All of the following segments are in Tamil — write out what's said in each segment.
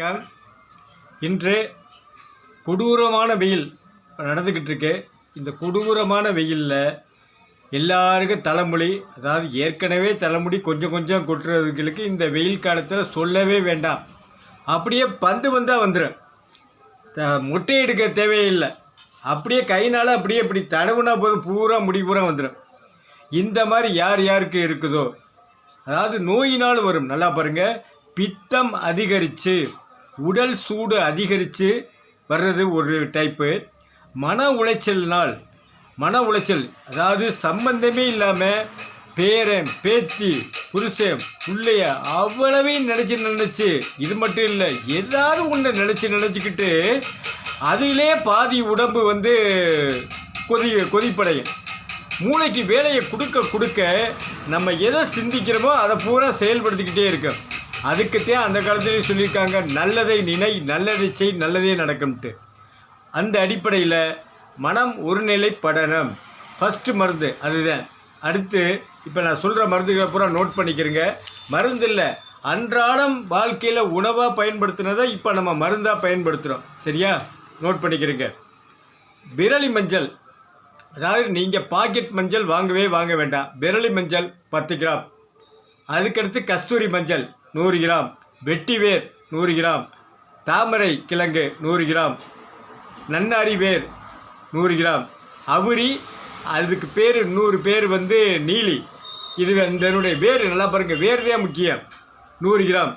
வணக்கம் இன்று கொடூரமான வெயில் நடந்துக்கிட்டு இருக்கு இந்த கொடூரமான வெயிலில் எல்லாருக்கும் தலைமுடி அதாவது ஏற்கனவே தலைமுடி கொஞ்சம் கொஞ்சம் கொட்டுறதுகளுக்கு இந்த வெயில் காலத்தில் சொல்லவே வேண்டாம். அப்படியே பந்து பந்தாக வந்துடும் முட்டை எடுக்க தேவையில்லை. அப்படியே கைனால் அப்படியே இப்படி தடவுனா போதும் பூரா முடி பூரா வந்துடும் இந்த மாதிரி யார் யாருக்கு இருக்குதோ. அதாவது நோயினால் வரும். நல்லா பாருங்கள் பித்தம் அதிகரித்து உடல் சூடு அதிகரித்து வர்றது ஒரு டைப்பு மன உளைச்சல்னால் மன உளைச்சல் அதாவது சம்பந்தமே இல்லாமல் பேரன் பேத்தி புருஷன் பிள்ளைய அவ்வளவையும் நினச்சி நினச்சி இது மட்டும் இல்லை ஏதாவது ஒன்று நினச்சி நினச்சிக்கிட்டு அதிலே பாதி உடம்பு வந்து கொதி கொதிப்படையும். மூளைக்கு வேலையை கொடுக்க கொடுக்க நம்ம எதை சிந்திக்கிறோமோ அதை பூரா செயல்படுத்திக்கிட்டே இருக்கோம். அதுக்குத்தான் அந்த காலத்துலேயும் சொல்லியிருக்காங்க நல்லதை நினை நல்லதை செய் நல்லதே நடக்கும்ட்டு. அந்த அடிப்படையில் மனம் ஒருநிலைப்படணும். ஃபஸ்ட்டு மருந்து அதுதான். அடுத்து இப்போ நான் சொல்கிற மருந்துகளை பூரா நோட் பண்ணிக்கிறேங்க. மருந்து இல்லை. அன்றாடம் வாழ்க்கையில் உணவாக பயன்படுத்தினதை இப்போ நம்ம மருந்தாக பயன்படுத்துகிறோம் சரியா? நோட் பண்ணிக்கிறேங்க. விரலி மஞ்சள். அதாவது நீங்கள் பாக்கெட் மஞ்சள் வாங்கவே வாங்க வேண்டாம். விரலி மஞ்சள் பத்து கிராம். அதுக்கடுத்து கஸ்தூரி மஞ்சள் நூறு கிராம் வெட்டி வேர் நூறு கிராம் தாமரை கிழங்கு நூறு கிராம் நன்னாரி வேர் நூறு கிராம் அவுரி அதுக்கு பேர் நூறு பேர் வந்து நீலி. இது இதனுடைய வேர் நல்லா பாருங்கள் வேர் தான் முக்கியம். நூறு கிராம்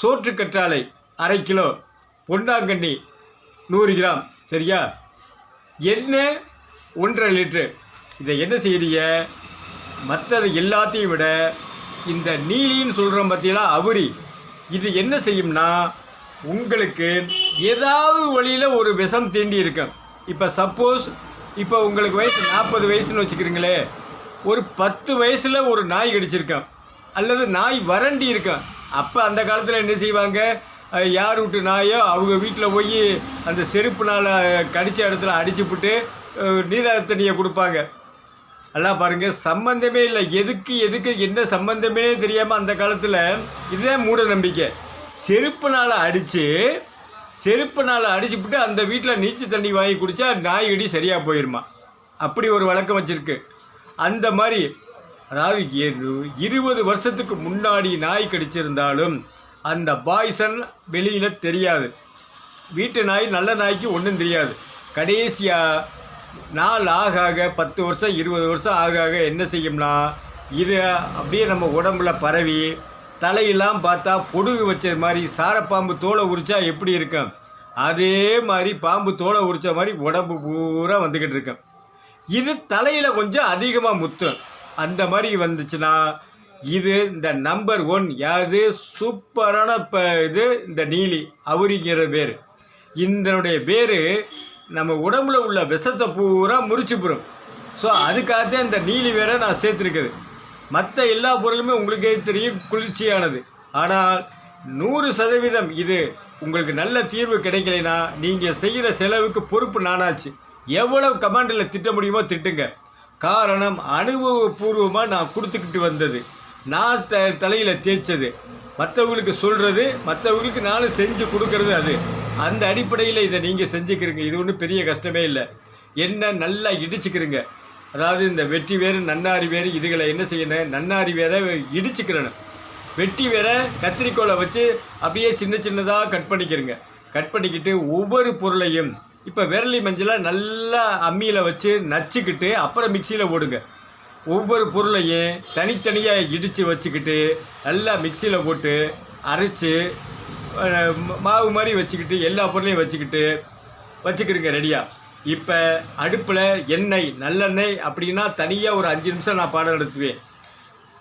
சோற்று கற்றாழை அரை கிலோ பொன்னாங்கண்ணி நூறு கிராம். சரியா? எண்ணெய் ஒன்றரை லிட்ரு இதை என்ன செய்கிறீங்க மற்றது எல்லாத்தையும் விட இந்த நீலின்னு சொல்கிறோம் பார்த்தீங்களா அவுரி. இது என்ன செய்யும்னா உங்களுக்கு ஏதாவது வழியில் ஒரு விஷம் தீண்டி இருக்கும். இப்போ சப்போஸ் இப்போ உங்களுக்கு வயசு நாற்பது வயசுன்னு வச்சுக்கிறீங்களே ஒரு பத்து வயசில் ஒரு நாய் கடிச்சிருக்கேன் அல்லது நாய் வறண்டி இருக்கும். அப்போ அந்த காலத்தில் என்ன செய்வாங்க? யார் வீட்டு நாயோ அவங்க வீட்டில் போய் அந்த செருப்புனால் கடித்த இடத்துல அடிச்சுப்புட்டு நீராக தண்ணியை கொடுப்பாங்க. எல்லாம் பாருங்க சம்பந்தமே இல்லை. எதுக்கு எதுக்கு என்ன சம்பந்தமே தெரியாமல் அந்த காலத்தில் இதுதான் மூட நம்பிக்கை. செருப்புனால் அடித்து செருப்புனால் அடிச்சுப்பிட்டு அந்த வீட்டில் நீச்சல் தண்ணி வாங்கி குடித்தா நாய் அடி சரியாக போயிடுமா அப்படி ஒரு வழக்கம் வச்சுருக்கு. அந்த மாதிரி அதாவது இருபது வருஷத்துக்கு முன்னாடி நாய் கடிச்சிருந்தாலும் அந்த பாய்சன் வெளியில் தெரியாது. வீட்டு நாய் நல்ல நாய்க்கு ஒன்றும் தெரியாது. கடைசியாக நாள் ஆக ஆக பத்து வருஷம் இருபது வருஷம் ஆக ஆக என்ன செய்யும்னா இது அப்படியே நம்ம உடம்புல பரவி தலையெல்லாம் பார்த்தா பொடுகு வச்சது மாதிரி சாரப்பாம்பு தோலை உரிச்சா எப்படி இருக்கும்? அதே மாதிரி பாம்பு தோலை உரிச்ச மாதிரி உடம்பு பூரா வந்துக்கிட்டு இருக்கும். இது தலையில் கொஞ்சம் அதிகமாக முத்தும். அந்த மாதிரி வந்துச்சுன்னா இது இந்த நம்பர் ஒன் யாது சூப்பரான இப்போ இது இந்த நீலி அவுரிங்கிற பேர் இதனுடைய பேர் நம்ம உடம்புல உள்ள விஷத்தை பூரா முறிச்சு போடும் ஸோ அதுக்காகத்தே இந்த நீலி வேற நான் சேர்த்துருக்குது. மற்ற எல்லா பொருளுமே உங்களுக்கே தெரியும் குளிர்ச்சியானது. ஆனால் நூறு சதவீதம் இது உங்களுக்கு நல்ல தீர்வு கிடைக்கலைன்னா நீங்கள் செய்கிற செலவுக்கு பொறுப்பு நானாச்சு. எவ்வளவு கமாண்டில் திட்ட முடியுமோ திட்டுங்க. காரணம் அனுபவபூர்வமாக நான் கொடுத்துக்கிட்டு வந்தது. நான் த தலையில் தேய்ச்சது. மற்றவங்களுக்கு சொல்கிறது மற்றவங்களுக்கு நானும் செஞ்சு கொடுக்கறது அது. அந்த அடிப்படையில் இதை நீங்கள் செஞ்சுக்கிறீங்க. இது ஒன்றும் பெரிய கஷ்டமே இல்லை. என்ன நல்லா இடிச்சுக்கிறீங்க. அதாவது இந்த வெட்டி வேறு நன்னாரி வேறு இதுகளை என்ன செய்யணும்? நன்னாரி வேற இடிச்சுக்கிறணும். வெட்டி வேற கத்திரிக்கோலை வச்சு அப்படியே சின்ன சின்னதாக கட் பண்ணிக்கிறங்க. கட் பண்ணிக்கிட்டு ஒவ்வொரு பொருளையும் இப்போ விரலி மஞ்சளை நல்லா அம்மியில் வச்சு நச்சுக்கிட்டு அப்புறம் மிக்சியில் போடுங்க. ஒவ்வொரு பொருளையும் தனித்தனியாக இடித்து வச்சுக்கிட்டு நல்லா மிக்சியில் போட்டு அரைச்சி மாவு மாதிரி வச்சுக்கிட்டு எல்லா பொருளையும் வச்சுக்கிட்டு வச்சுக்கிறீங்க ரெடியாக இப்போ அடுப்பில் எண்ணெய் நல்லெண்ணெய் அப்படின்னா தனியாக ஒரு அஞ்சு நிமிஷம் நான் பாடம் நடத்துவேன்.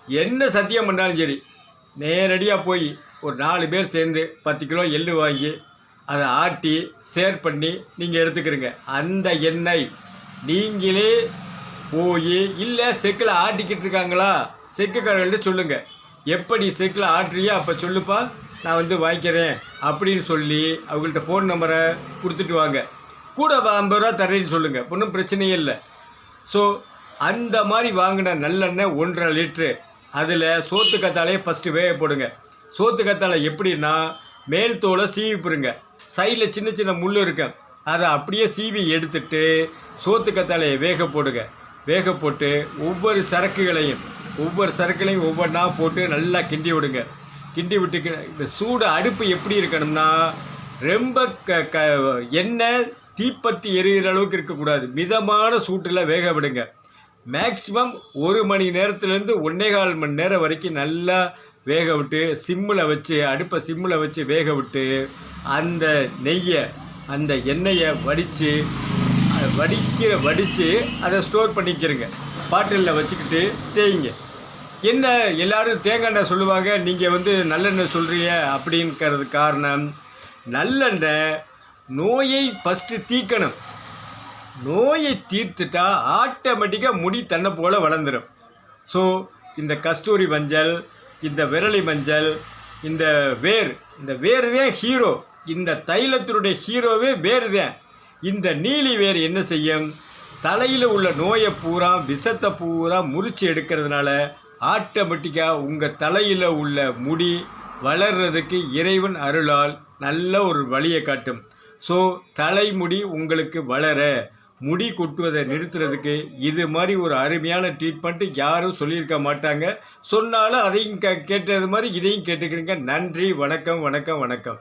என்ன சத்தியம் பண்ணாலும் சரி நேரடியாக போய் ஒரு நாலு பேர் சேர்ந்து பத்து கிலோ எள்ளு வாங்கி அதை ஆட்டி சேர் பண்ணி நீங்கள் எடுத்துக்கிறீங்க அந்த எண்ணெய் நீங்களே போய் இல்லை செக்கில் ஆட்டிக்கிட்டு இருக்காங்களா? செக்குக்காரர்கள்ட்ட சொல்லுங்கள் எப்படி செக்கில் ஆட்டுறியோ அப்போ சொல்லுப்பா. நான் வந்து வாங்கிக்கிறேன் அப்படின்னு சொல்லி அவங்கள்ட்ட ஃபோன் நம்பரை கொடுத்துட்டு வாங்க. கூட ஐம்பது ரூபா தரேன்னு சொல்லுங்கள் ஒன்றும் பிரச்சனையே இல்லை. ஸோ அந்த மாதிரி வாங்கின நல்லெண்ணெய் ஒன்றரை லிட்ரு அதில் சோத்து கத்தாழையே ஃபஸ்ட்டு வேக போடுங்க. சோத்து கத்தாழை எப்படின்னா மேல் தோலை சீவி போடுங்க சைடில் சின்ன சின்ன முள் இருக்கும் அதை அப்படியே சீவி எடுத்துட்டு சோத்து கத்தாழையை வேக போடுங்க. வேக போட்டு ஒவ்வொரு சரக்குகளையும் ஒவ்வொரு சரக்குகளையும் ஒவ்வொன்றா போட்டு நல்லா கிண்டி விடுங்க. கிண்டி விட்டு இந்த சூடு அடுப்பு எப்படி இருக்கணும்னா ரொம்ப க க எண்ணெய் தீப்பத்தி எரிகிற அளவுக்கு இருக்கக்கூடாது. மிதமான சூட்டில் வேக விடுங்க. மேக்ஸிமம் ஒரு மணி நேரத்துலேருந்து ஒன்றே கால் மணி நேரம் வரைக்கும் நல்லா வேக விட்டு சிம்மில் வச்சு அடுப்பை சிம்மில் வச்சு வேக விட்டு அந்த நெய்யை அந்த எண்ணெயை வடித்து வடிக்க வடித்து அதை ஸ்டோர் பண்ணிக்கிறங்க. பாட்டிலில் வச்சுக்கிட்டு தேய்ங்க. என்ன எல்லாரும் தேங்காய் எண்ணெய் சொல்லுவாங்க? நீங்கள் வந்து நல்லெண்ணெய் சொல்கிறீங்க அப்படிங்கிறது காரணம். நல்லெண்ணெய் நோயை ஃபஸ்ட்டு தீக்கணும் நோயை தீர்த்துட்டா ஆட்டோமேட்டிக்காக முடி தன்னை போல் வளர்ந்துடும் ஸோ இந்த கஸ்தூரி மஞ்சள் இந்த விரலி மஞ்சள் இந்த வேர் இந்த வேர் தான் ஹீரோ இந்த தைலத்தினுடைய ஹீரோவே வேர் தான். இந்த நீலி வேர் என்ன செய்யும்? தலையில் உள்ள நோயை பூரா விஷத்தை பூரா முறிச்சு எடுக்கிறதுனால ஆட்டோமேட்டிக்காக உங்கள் தலையில் உள்ள முடி வளர்றதுக்கு இறைவன் அருளால் நல்ல ஒரு வழியை காட்டும். ஸோ தலைமுடி உங்களுக்கு வளர முடி கொட்டுவதை நிறுத்துறதுக்கு இது மாதிரி ஒரு அருமையான ட்ரீட்மெண்ட்டு யாரும் சொல்லியிருக்க மாட்டாங்க. சொன்னாலும் அதையும் கே கேட்டது மாதிரி இதையும் கேட்டுக்கிறீங்க. நன்றி வணக்கம் வணக்கம் வணக்கம்.